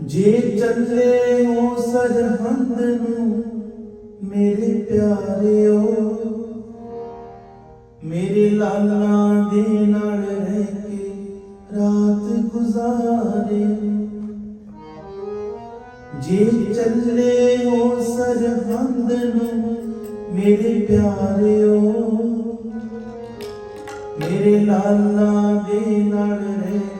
ਜੇ ਚੱਲੇ ਹੋ ਸਰਹੰਦ ਨੂੰ ਮੇਰੇ ਪਿਆਰਿਓ ਮੇਰੇ ਲਾਲਾਂ ਦੇ ਨਾਲ ਰਹਿ ਕੇ ਰਾਤ ਗੁਜ਼ਾਰਿਓ ਜੇ ਚੱਲੇ ਹੋ ਸਰਹੰਦ ਨੂੰ ਮੇਰੇ ਪਿਆਰਿਓ ਮੇਰੇ ਲਾਲਾ ਦੇ ਨਾਲ ਰਹਿ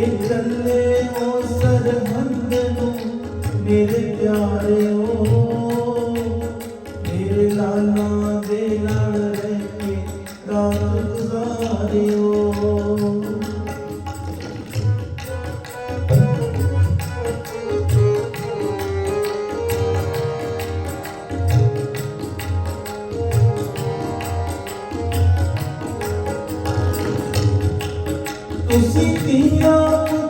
ਚੱਲੇ ਹੋ ਸਰਹੰਦ ਨੂੰ ਮੇਰੇ ਪਿਆਰਿਓ Esse you.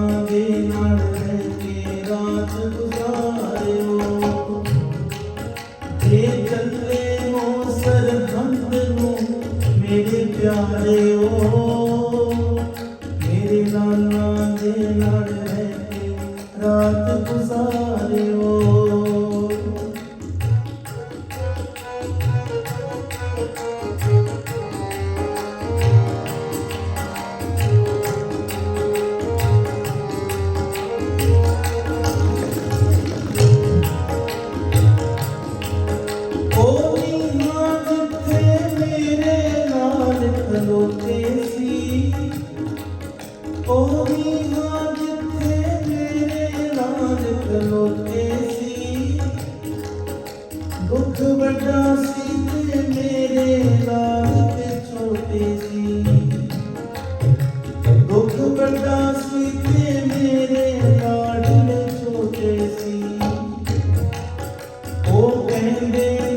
ਲਾਲਾਂ ਦੇ ਨਾਲ ਰਹਿ ਕੇ ਰਾਤ ਗੁਜ਼ਾਰਿਓ ਜੇ ਚੱਲੇ ਹੋ ਸਰਹੰਦ ਨੂੰ ਮੇਰੇ ਪਿਆਰਿਓ ਮੇਰੇ ਲਾਲਾਂ ਖਲੋਤੇ ਸੀ, ਉਹ ਨੀਹਾਂ ਜਿੱਥੇ ਮੇਰੇ ਨਾਲ ਖਲੋਤੇ ਸੀ। ਦੁੱਖ ਵੱਡਾ ਸੀ ਤੇ ਮੇਰੇ ਨਾਲ ਤੇ ਛੋਟੇ ਸੀ। ਦੁੱਖ ਵੱਡਾ ਸੀ ਤੇ ਮੇਰੇ ਲਾਡਲੇ ਛੋਟੇ ਸੀ। ਉਹ ਕਹਿੰਦੇ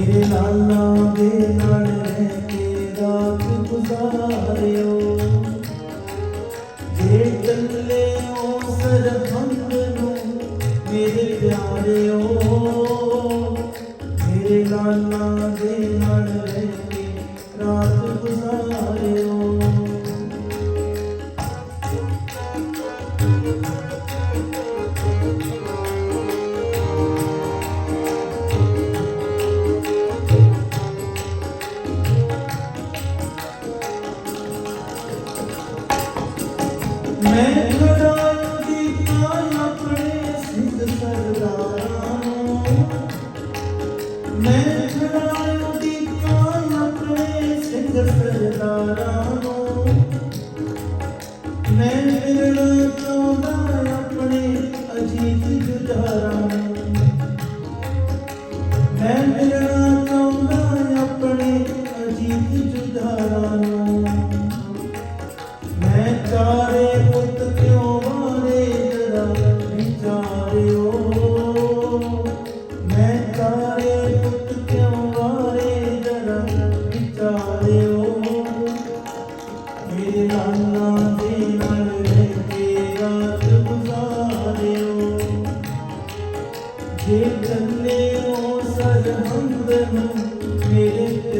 ਮੇਰੇ ਲਾਲਾ ਦੇ ਨਾਲ ਰਹਿ ਕੇ ਰਾਤ ਗੁਜ਼ਾਰਿਓ। ਜੇ ਚੱਲੇ ਹੋ ਸਰਹੰਦ ਨੂੰ, ਮੇਰੇ ਪਿਆਰਿਓ, ਮੇਰੇ ਲਾਲਾ ਦੇ Amen.